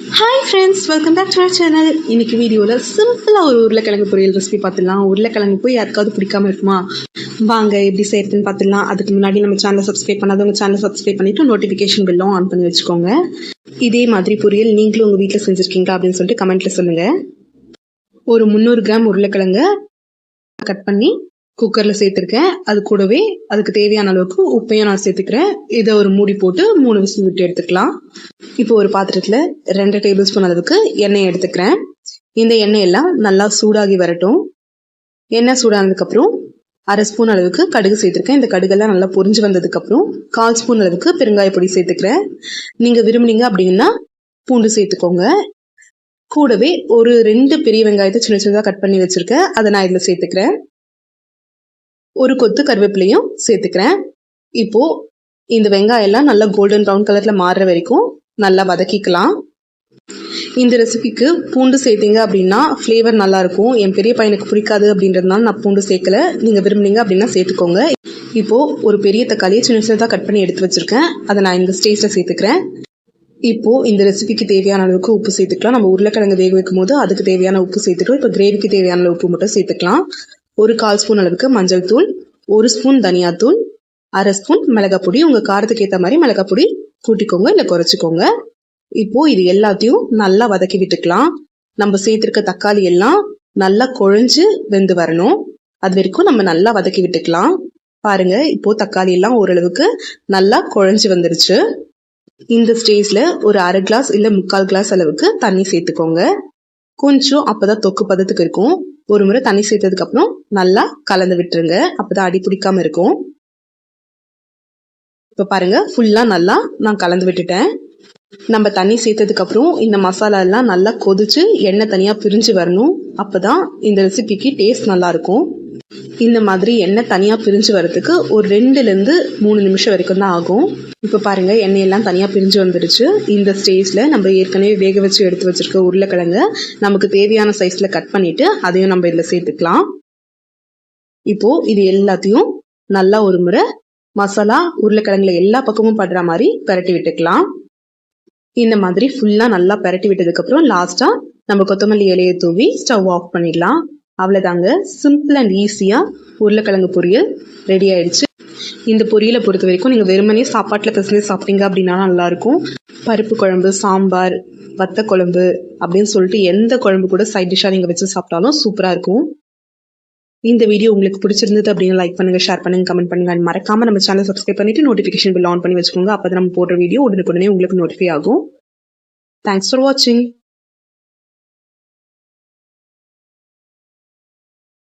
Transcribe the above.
Hi friends welcome back to our channel இன்னைக்கு வீடியோவில் சிம்பிளாக ஒரு உருளைக்கிழங்கு பொரியல் ரெசிபி பார்த்துடலாம். உருளைக்கிழங்கு போய் யாருக்காவது பிடிக்காம இருக்குமா? வாங்க எப்படி செய்யறதுன்னு பார்த்துடலாம். அதுக்கு முன்னாடி நம்ம சேனலை சப்ஸ்கிரைப் பண்ணாதவங்க சேனலை சப்ஸ்கிரைப் பண்ணிட்டு நோட்டிஃபிகேஷன் பில்லும் ஆன் பண்ணி வச்சுக்கோங்க. இதே மாதிரி பொரியல் நீங்களும் உங்கள் வீட்டில் செஞ்சுருக்கீங்களா அப்படின்னு சொல்லிட்டு கமெண்ட்டில் சொல்லுங்கள் ஒரு முந்நூறு கிராம் உருளைக்கிழங்கு கட் பண்ணி குக்கரில் சேர்த்துருக்கேன். அது கூடவே அதுக்கு தேவையான அளவுக்கு உப்பையும் நான் சேர்த்துக்கிறேன். இதை ஒரு மூடி போட்டு மூணு விசில் விட்டு எடுத்துக்கலாம். இப்போ ஒரு பாத்திரத்தில் ரெண்டு டேபிள் ஸ்பூன் அளவுக்கு எண்ணெய் எடுத்துக்கிறேன். இந்த எண்ணெய் எல்லாம் நல்லா சூடாகி வரட்டும். எண்ணெய் சூடானதுக்கப்புறம் அரை ஸ்பூன் அளவுக்கு கடுகு சேர்த்துருக்கேன். இந்த கடுகெல்லாம் நல்லா பொரிஞ்சு வந்ததுக்கப்புறம் கால் ஸ்பூன் அளவுக்கு பெருங்காய பொடி சேர்த்துக்கிறேன். நீங்கள் விரும்புனீங்க அப்படின்னா பூண்டு சேர்த்துக்கோங்க. கூடவே ஒரு ரெண்டு பெரிய வெங்காயத்தை சின்ன சின்னதாக கட் பண்ணி வச்சுருக்கேன். அதை நான் இதில் சேர்த்துக்கிறேன். ஒரு கொத்து கருவேப்பிலையும் சேர்த்துக்கிறேன். இப்போ இந்த வெங்காயம் எல்லாம் நல்லா கோல்டன் ப்ரௌன் கலர்ல மாறுற வரைக்கும் நல்லா வதக்கிக்கலாம். இந்த ரெசிபிக்கு பூண்டு சேர்த்தீங்க அப்படின்னா ஃப்ளேவர் நல்லா இருக்கும். என் பெரிய பையனுக்கு பிடிக்காது அப்படின்றதுனால நான் பூண்டு சேர்க்கல. நீங்க விரும்புனீங்க அப்படின்னா சேர்த்துக்கோங்க. இப்போ ஒரு பெரிய தக்காளியை சின்ன சின்னதாக கட் பண்ணி எடுத்து வச்சிருக்கேன். அதை நான் இந்த ஸ்டேஜில் சேர்த்துக்கிறேன். இப்போ இந்த ரெசிபிக்கு தேவையான அளவுக்கு உப்பு சேர்த்துக்கலாம். நம்ம உருளைக்கிழங்கு வேக வைக்கும் போது அதுக்கு தேவையான உப்பு சேர்த்துட்டோம் இப்போ கிரேவிக்கு தேவையான உப்பு மட்டும் சேர்த்துக்கலாம். ஒரு கால் ஸ்பூன் அளவுக்கு மஞ்சள் தூள் ஒரு ஸ்பூன் தனியாத்தூள் அரை ஸ்பூன் மிளகாப்பொடி உங்கள் காரத்துக்கு ஏற்ற மாதிரி மிளகாப்பொடி கூட்டிக்கோங்க இல்லை குறைச்சிக்கோங்க. இப்போ இது எல்லாத்தையும் நல்லா வதக்கி விட்டுக்கலாம். நம்ம சேர்த்துருக்க தக்காளி எல்லாம் நல்லா குழஞ்சு வெந்து வரணும். அது வரைக்கும் நம்ம நல்லா வதக்கி விட்டுக்கலாம். பாருங்க இப்போ தக்காளி எல்லாம் ஓரளவுக்கு நல்லா குழஞ்சு வந்துருச்சு. இந்த ஸ்டேஜ்ல ஒரு அரை கிளாஸ் இல்லை முக்கால் கிளாஸ் அளவுக்கு தண்ணி சேர்த்துக்கோங்க. கொஞ்சம் அப்பதான் தொக்கு பதத்துக்கு இருக்கும். ஒரு முறை தண்ணி சேர்த்ததுக்கு அப்புறம் நல்லா கலந்து விட்டுருங்க. அப்பதான் அடி பிடிக்காம இருக்கும். இப்போ பாருங்க ஃபுல்லா நல்லா நான் கலந்து விட்டுட்டேன். நம்ம தண்ணி சேர்த்ததுக்கு அப்புறம் இந்த மசாலா எல்லாம் நல்லா கொதிச்சு எண்ணெய் தனியா பிரிஞ்சு வரணும். அப்பதான் இந்த ரெசிபிக்கு டேஸ்ட் நல்லா இருக்கும். இந்த மாதிரி எண்ணெய் தனியா பிரிஞ்சு வரதுக்கு ஒரு ரெண்டுல இருந்து மூணு நிமிஷம் வரைக்கும் தான் ஆகும். இப்போ பாருங்க எண்ணெய் எல்லாம் பிரிஞ்சு வந்துடுச்சு. இந்த ஸ்டேஜில் நம்ம ஏற்கனவே வேக வச்சு எடுத்து வச்சிருக்க உருளைக்கிழங்க நமக்கு தேவையான சைஸில் கட் பண்ணிட்டு அதையும் நம்ம இதில் சேர்த்துக்கலாம். இப்போ இது எல்லாத்தையும் நல்லா ஒரு முறை மசாலா உருளைக்கிழங்குல எல்லா பக்கமும் படுற மாதிரி பரட்டி விட்டுக்கலாம். இந்த மாதிரி ஃபுல்லாக நல்லா பரட்டி விட்டதுக்கப்புறம் லாஸ்ட்டாக நம்ம கொத்தமல்லி இலையை தூவி ஸ்டவ் ஆஃப் பண்ணிடலாம். அவ்வளோதாங்க சிம்பிள் அண்ட் ஈஸியாக உருளைக்கிழங்கு பொரியல் ரெடி ஆயிடுச்சு. இந்த பொரியலை பொறுத்த வரைக்கும் நீங்கள் வெறுமனே சாப்பாட்டில் பிசைஞ்சு சாப்பிட்டீங்க அப்படின்னா நல்லாயிருக்கும். பருப்பு குழம்பு சாம்பார் வத்த குழம்பு அப்படின்னு சொல்லிட்டு எந்த குழம்பு கூட சைட் டிஷ்ஷாக நீங்கள் வச்சு சாப்பிட்டாலும் சூப்பராக இருக்கும். இந்த வீடியோ உங்களுக்கு பிடிச்சிருந்தது அப்படின்னு லைக் பண்ணுங்கள் ஷேர் பண்ணுங்கள் கமெண்ட் பண்ணுங்கள் அண்ட் மறக்காமல் நம்ம சேனல் சப்ஸ்கிரைப் பண்ணிவிட்டு நோட்டிஃபிகேஷன் பில் ஆன் பண்ணி வச்சுக்கோங்க. அப்போ நம்ம போடுற வீடியோ உடனுக்குடனே உங்களுக்கு நோட்டிஃபை ஆகும். தேங்க்ஸ் ஃபார் வாட்சிங்